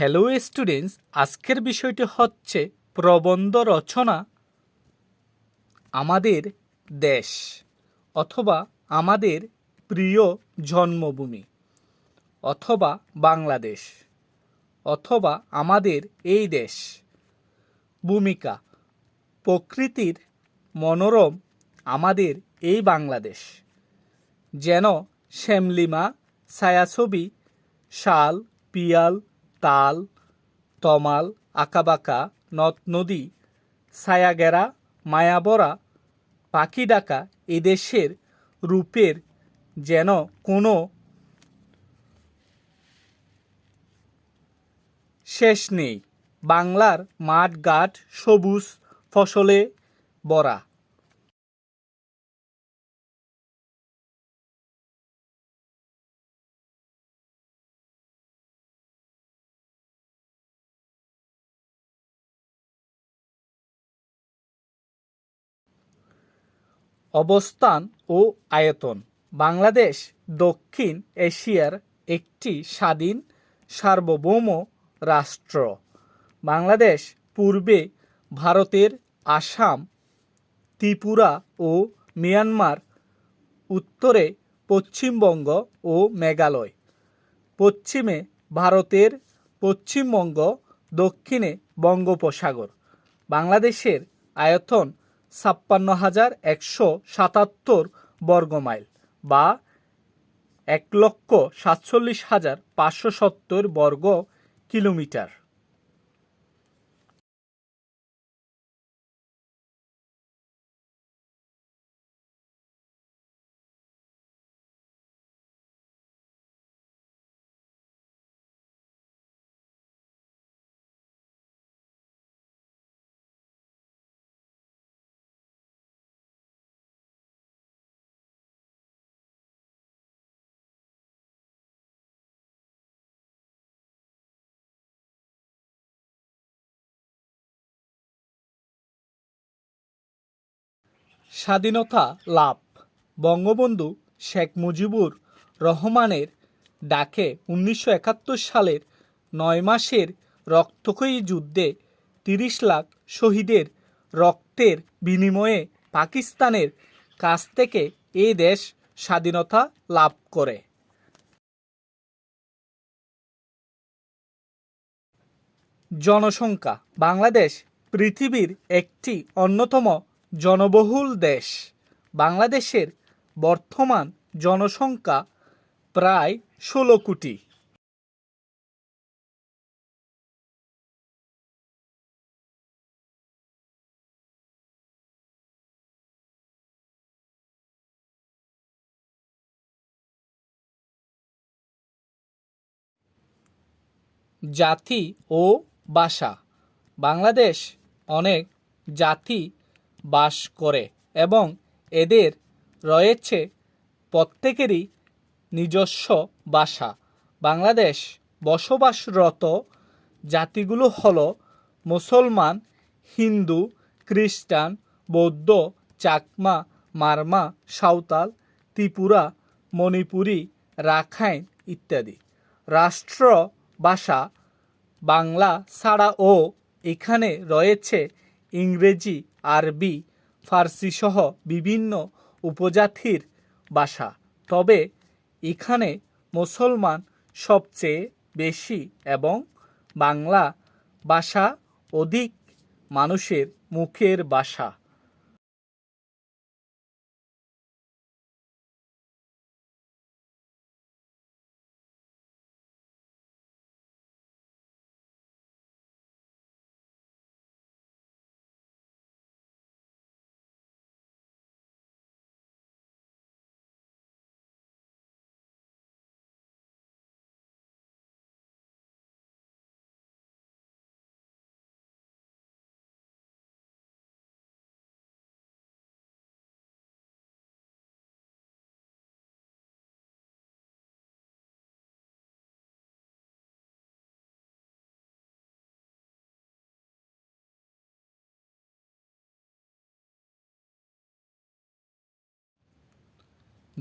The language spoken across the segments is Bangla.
হ্যালো স্টুডেন্টস আজকের বিষয়টি হচ্ছে প্রবন্ধ রচনা আমাদের দেশ অথবা আমাদের প্রিয় জন্মভূমি অথবা বাংলাদেশ অথবা আমাদের এই দেশ। ভূমিকা, প্রকৃতির মনোরম আমাদের এই বাংলাদেশ। যেন শ্যামলিমা ছায়াছবি, শাল, পিয়াল তাল, তমাল, আঁকাবাঁকা, নদ, নদী ছায়াগেরা মায়াবরা পাখি ডাকা এদেশের রূপের যেন কোনো শেষ নেই। বাংলার মাঠ ঘাট সবুজ ফসলে ভরা। অবস্থান ও আয়তন। বাংলাদেশ দক্ষিণ এশিয়ার একটি স্বাধীন সার্বভৌম রাষ্ট্র। বাংলাদেশ পূর্বে ভারতের আসাম, ত্রিপুরা ও মিয়ানমার, উত্তরে পশ্চিমবঙ্গ ও মেঘালয়, পশ্চিমে ভারতের পশ্চিমবঙ্গ, দক্ষিণে বঙ্গোপসাগর। বাংলাদেশের আয়তন ছাপ্পান্ন হাজার একশো সাতাত্তর বর্গমাইল বা এক লক্ষ সাতচল্লিশ হাজার পাঁচশো সত্তর বর্গ কিলোমিটার। স্বাধীনতা লাভ। বঙ্গবন্ধু শেখ মুজিবুর রহমানের ডাকে উনিশশো একাত্তর সালের নয় মাসের রক্তক্ষয়ী যুদ্ধে তিরিশ লাখ শহীদের রক্তের বিনিময়ে পাকিস্তানের কাছ থেকে এ দেশ স্বাধীনতা লাভ করে। জনসংখ্যা। বাংলাদেশ পৃথিবীর একটি অন্যতম জনবহুল দেশ। বাংলাদেশের বর্তমান জনসংখ্যা প্রায় ষোলো কোটি। জাতি ও ভাষা। বাংলাদেশ অনেক জাতি বাস করে এবং এদের রয়েছে প্রত্যেকেরই নিজস্ব ভাষা বাংলাদেশ বসবাসরত জাতিগুলো হলো মুসলমান, হিন্দু, খ্রিস্টান, বৌদ্ধ, চাকমা, মারমা, সাঁওতাল, ত্রিপুরা, মণিপুরি, রাখাইন ইত্যাদি। রাষ্ট্র ভাষা বাংলা ছাড়াও এখানে রয়েছে ইংরেজি আরবি ফার্সিসহ বিভিন্ন উপজাতির বাসা তবে এখানে মুসলমান সবচেয়ে বেশি এবং বাংলা ভাষা অধিক মানুষের মুখের ভাষা।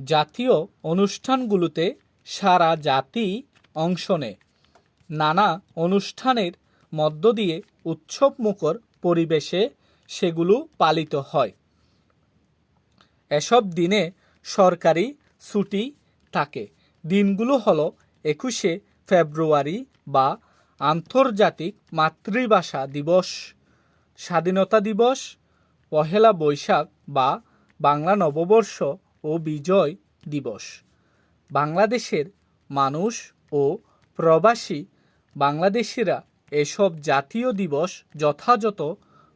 জাতীয় অনুষ্ঠানগুলোতে সারা জাতি অংশ নেয়। নানা অনুষ্ঠানের মধ্য দিয়ে উৎসব মুখর পরিবেশে সেগুলো পালিত হয়। এসব দিনে সরকারি ছুটি থাকে। দিনগুলো হলো একুশে ফেব্রুয়ারি বা আন্তর্জাতিক মাতৃভাষা দিবস, স্বাধীনতা দিবস, পহেলা বৈশাখ বা বাংলা নববর্ষ ও বিজয় দিবস। বাংলাদেশের মানুষ ও প্রবাসী বাংলাদেশিরা এসব জাতীয় দিবস যথাযথ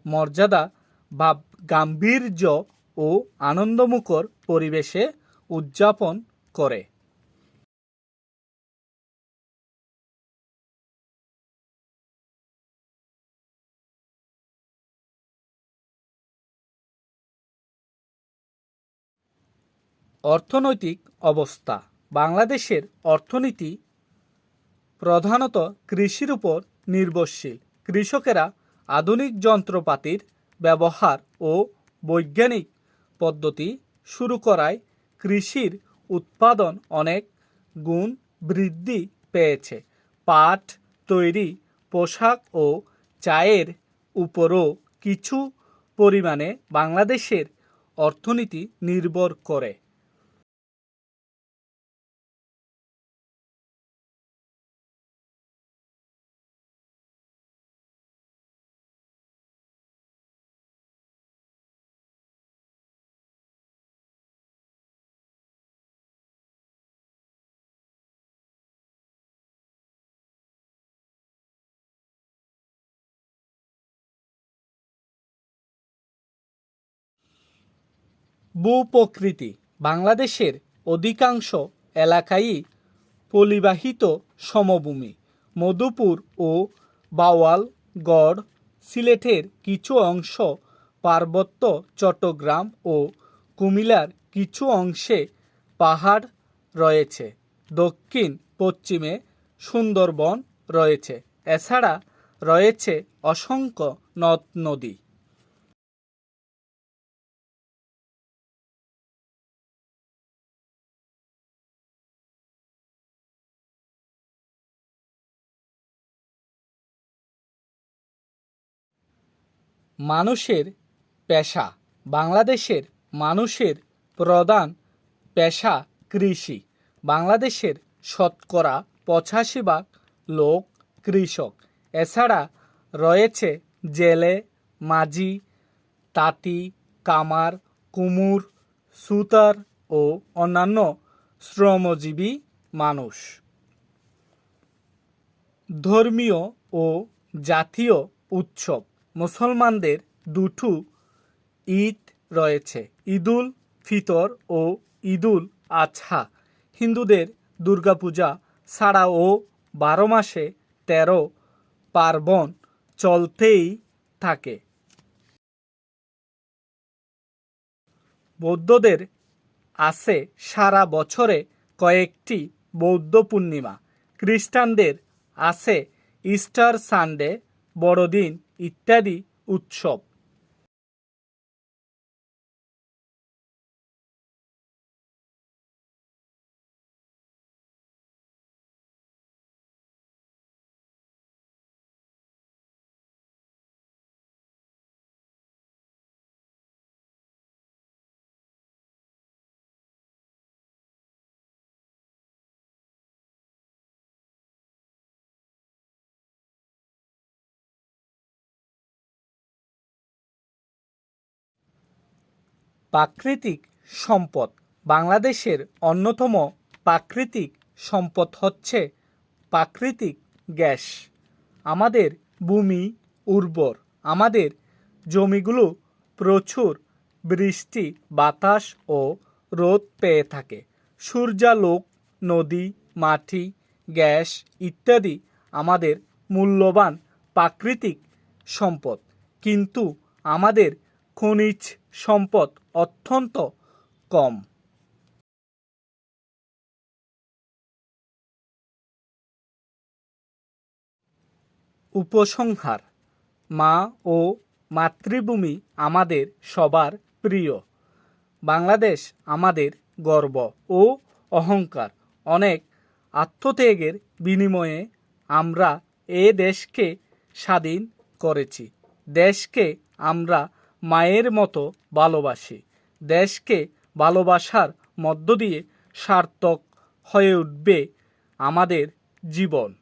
মর্যাদা বা গাম্ভীর্য ও আনন্দমুখর পরিবেশে উদযাপন করে। অর্থনৈতিক অবস্থা। বাংলাদেশের অর্থনীতি প্রধানত কৃষির উপর নির্ভরশীল। কৃষকেরা আধুনিক যন্ত্রপাতির ব্যবহার ও বৈজ্ঞানিক পদ্ধতি শুরু করায় কৃষির উৎপাদন অনেক গুণ বৃদ্ধি পেয়েছে। পাট, তৈরি, পোশাক ও চায়ের উপরও কিছু পরিমাণে বাংলাদেশের অর্থনীতি নির্ভর করে। ভূপ্রকৃতি। বাংলাদেশের অধিকাংশ এলাকাই পলিবাহিত সমভূমি। মধুপুর ও বাওয়ালগড় সিলেটের কিছু অংশ, পার্বত্য চট্টগ্রাম ও কুমিল্লার কিছু অংশে পাহাড় রয়েছে। দক্ষিণ পশ্চিমে সুন্দরবন রয়েছে। এছাড়া রয়েছে অসংখ্য নদ নদী মানুষের পেশা, বাংলাদেশের মানুষের প্রধান পেশা কৃষি। বাংলাদেশের শতকরা পঁচাশি ভাগ লোক কৃষক। এছাড়া রয়েছে জেলে, মাঝি, তাঁতি, কামার, কুমুর, সুতার ও অন্যান্য শ্রমজীবী মানুষ। ধর্মীয় ও জাতীয় উৎসব। মুসলমানদের দুটো ঈদ রয়েছে, ঈদুল ফিতর ও ঈদুল আজহা হিন্দুদের দুর্গাপূজা ছাড়াও বারো মাসে তেরো পার্বণ চলতেই থাকে। বৌদ্ধদের আছে সারা বছরে কয়েকটি বৌদ্ধ পূর্ণিমা। খ্রিস্টানদের আছে ইস্টার সানডে বড়দিন ইত্যাদি উৎসব। প্রাকৃতিক সম্পদ। বাংলাদেশের অন্যতম প্রাকৃতিক সম্পদ হচ্ছে প্রাকৃতিক গ্যাস। আমাদের ভূমি উর্বর। আমাদের জমিগুলো প্রচুর বৃষ্টি, বাতাস ও রোদ পেয়ে থাকে। সূর্যালোক, নদী, মাটি, গ্যাস ইত্যাদি আমাদের মূল্যবান প্রাকৃতিক সম্পদ। কিন্তু আমাদের খনিজ সম্পদ অত্যন্ত কম। উপসংহার, মা ও মাতৃভূমি আমাদের সবার প্রিয়। বাংলাদেশ আমাদের গর্ব ও অহংকার। অনেক আত্মত্যাগের বিনিময়ে আমরা এ দেশকে স্বাধীন করেছি। দেশকে আমরা মায়ের মতো ভালোবাসি। দেশকে ভালোবাসার মধ্য দিয়ে সার্থক হয়ে উঠবে আমাদের জীবন।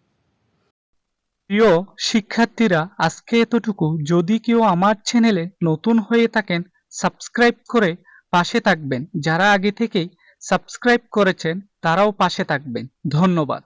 প্রিয় শিক্ষার্থীরা, আজকে এতটুকু। যদি কেউ আমার চ্যানেলে নতুন হয়ে থাকেন, সাবস্ক্রাইব করে পাশে থাকবেন। যারা আগে থেকেই সাবস্ক্রাইব করেছেন, তারাও পাশে থাকবেন। ধন্যবাদ।